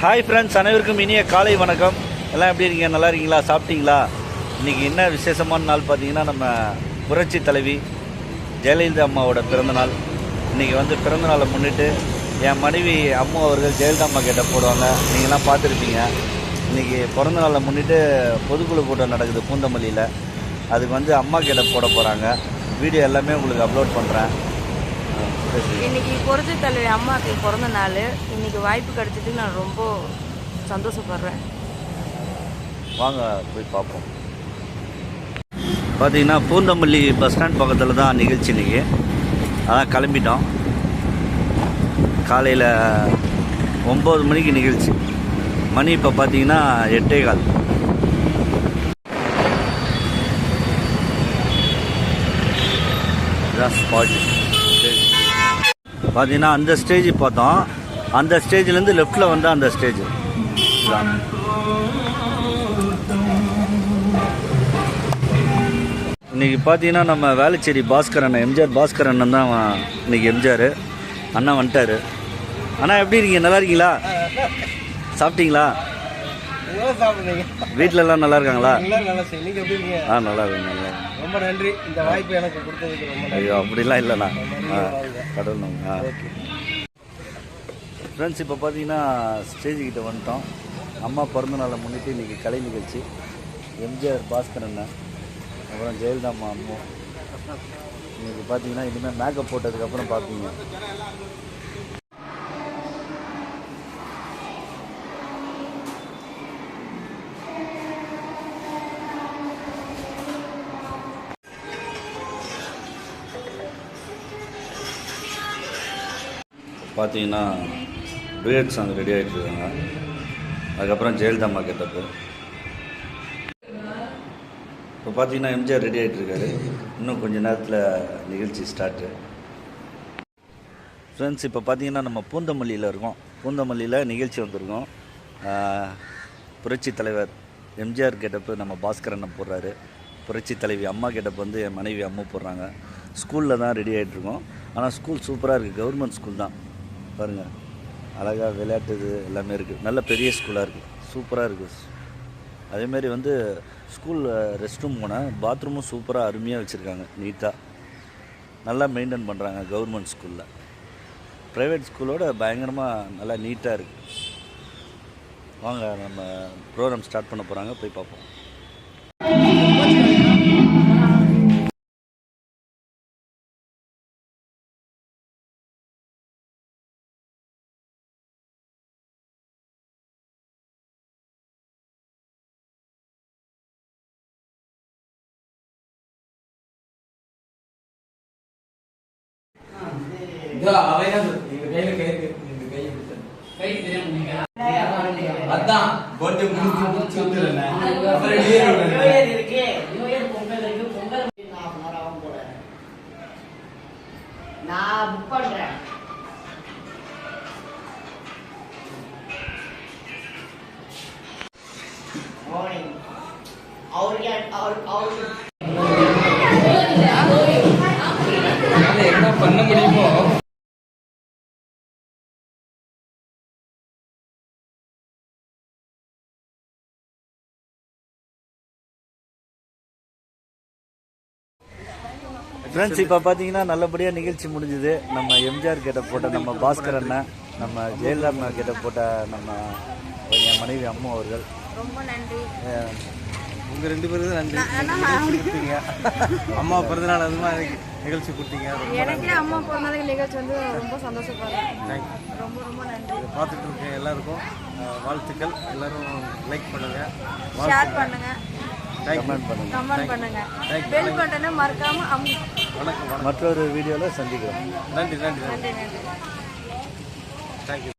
Hi friends அனைவருக்கும் இனிய காலை வணக்கம். எல்லாம் எப்படி இருக்கீங்க? நல்லா இருக்கீங்களா? சாப்பிட்டீங்களா? இன்றைக்கி என்ன விசேஷமான நாள் பார்த்தீங்கன்னா நம்ம புரட்சி தலைவி ஜெயலலிதா அம்மாவோட பிறந்தநாள் இன்றைக்கி வந்து பிறந்தநாளை முன்னிட்டு என் மனைவி அம்மா அவர்கள் ஜெயலலிதா அம்மா கிட்ட போடுவாங்க. நீங்களாம் பார்த்துருப்பீங்க. இன்றைக்கி பிறந்தநாளை முன்னிட்டு பொதுக்குழு கூட்டம் நடக்குது பூந்தமல்லியில். அதுக்கு வந்து அம்மா கிட்ட போட போகிறாங்க வீடியோ எல்லாமே உங்களுக்கு அப்லோட் பண்ணுறேன் இன்னைக்கு புரட்சி தலைவி அம்மாவுக்கு பிறந்த நாள். இன்னைக்கு வாய்ப்பு கிடைச்சதுக்கு நான் ரொம்ப சந்தோஷப்படுறேன். வாங்க போய் பார்ப்போம். பார்த்தீங்கன்னா பூந்தமல்லி பஸ் ஸ்டாண்ட் பக்கத்தில் தான் நிகழ்ச்சி இன்னைக்கு. அதான் கிளம்பிட்டோம். காலையில் ஒம்பது மணிக்கு நிகழ்ச்சி. மணி இப்போ பார்த்தீங்கன்னா எட்டே கால். இதான் ஸ்பாட் பார்த்தீங்கன்னா அந்த ஸ்டேஜ் பார்த்தோம் அந்த ஸ்டேஜ்லேருந்து லெஃப்டில் வந்து அந்த ஸ்டேஜ் இன்றைக்கி பார்த்தீங்கன்னா நம்ம வேளச்சேரி பாஸ்கர் அண்ணன் எம்ஜிஆர் பாஸ்கர் அண்ணன் தான் இன்றைக்கி இன்னைக்கு எம்ஜிஆர். அண்ணா வந்துட்டாரு. அண்ணா எப்படி இருக்கீங்க? நல்லா இருக்கீங்களா? சாப்பிட்டீங்களா? வீட்டில எல்லாம் நல்லா இருக்காங்களா ஆ நல்லா இருக்கேன் நல்லா. ரொம்ப நன்றி. இந்த வாய்ப்பு எனக்கு கொடுத்ததுக்கு ரொம்ப ஐயோ அப்படிலாம் இல்லைண்ணா. கடவுள். ஆ. ஃப்ரெண்ட்ஸ் இப்போ பார்த்தீங்கன்னா ஸ்டேஜ் கிட்ட வந்துட்டோம். அம்மா பிறந்த நாளை முன்னிட்டு இன்றைக்கி கலை நிகழ்ச்சி. எம்ஜிஆர் பாஸ்கர் அண்ணன் அப்புறம் ஜெயலலிதா அம்மா அம்மா. இன்னைக்கு பார்த்தீங்கன்னா இனிமேல் மேக்கப் போட்டதுக்கப்புறம் பார்ப்பீங்க பார்த்தீங்கன்னா டூயட் சாங் ரெடி ஆகிட்டு இருக்காங்க அதுக்கப்புறம் ஜெயலலிதா அம்மா கெட்டப்பு இப்போ பார்த்தீங்கன்னா எம்ஜிஆர் ரெடி ஆகிட்டுருக்காரு இன்னும் கொஞ்ச நேரத்தில் நிகழ்ச்சி ஸ்டார்ட்டு ஃப்ரெண்ட்ஸ் இப்போ பார்த்தீங்கன்னா நம்ம பூந்தமல்லியில் இருக்கோம். பூந்தமல்லியில் நிகழ்ச்சி வந்திருக்கோம். புரட்சி தலைவர் எம்ஜிஆர் கெட்டப்பு நம்ம பாஸ்கர் அண்ணன் போடுறாரு. புரட்சி தலைவி அம்மா கெட்டப் வந்து என் மனைவி அம்மா போடுறாங்க. ஸ்கூலில் தான் ரெடி ஆகிட்ருக்கோம் ஆனால் ஸ்கூல் சூப்பராக இருக்குது கவர்மெண்ட் ஸ்கூல் தான். பாருங்கள் அழகாக விளையாட்டு இது எல்லாமே இருக்குது நல்ல பெரிய ஸ்கூலாக இருக்குது சூப்பராக இருக்குது அதேமாரி வந்து ஸ்கூல் ரெஸ்ட் ரூம் போனால் பாத்ரூமும் சூப்பராக அருமையாக வச்சுருக்காங்க. நீட்டாக நல்லா மெயின்டைன் பண்ணுறாங்க கவர்மெண்ட் ஸ்கூலில் ப்ரைவேட் ஸ்கூலோட பயங்கரமாக நல்லா நீட்டாக இருக்குது வாங்க நம்ம ப்ரோக்ராம் ஸ்டார்ட் பண்ண போகிறாங்க போய் பார்ப்போம். அதான் கொஞ்சம் முடிச்சு முடிச்சு வந்துடுறேன் அப்புறம் leave விடுறேன். நான் புக் பண்றேன். அவருக்கு அவர் அவருக்கு ஃப்ரெண்ட்ஸ் இப்போ பார்த்தீங்கன்னா நல்லபடியாக நிகழ்ச்சி முடிஞ்சுது. நம்ம எம்ஜிஆர் கிட்ட போட்ட நம்ம பாஸ்கர் அண்ணன் நம்ம ஜெயலலிதா அம்மா கிட்ட போட்ட நம்ம என் மனைவி அம்மா அவர்கள். ரொம்ப நன்றி. அஹ், உங்க ரெண்டு பேருக்கு நன்றி. கொடுத்தீங்க. அம்மா பிறந்தநாள் அதுமா நிகழ்ச்சி கொடுத்தீங்க. எனக்கே அம்மா பிறந்ததுக்கு நிகழ்ச்சி வந்து ரொம்ப சந்தோஷப்படுறேன் ரொம்ப ரொம்ப நன்றி. இதை பார்த்துட்டு இருக்க எல்லாருக்கும் வாழ்த்துக்கள். எல்லாரும் லைக் பண்ணுங்க. ஷேர் பண்ணுங்க. கமெண்ட் பண்ணுங்க. கமெண்ட் பண்ணுங்க. பெல் பட்டனை மறக்காம வணக்கம் மற்றொரு வீடியோவில் சந்திக்கிறோம். நன்றி நன்றி. நன்றி நன்றி. நன்றி தேங்க்யூ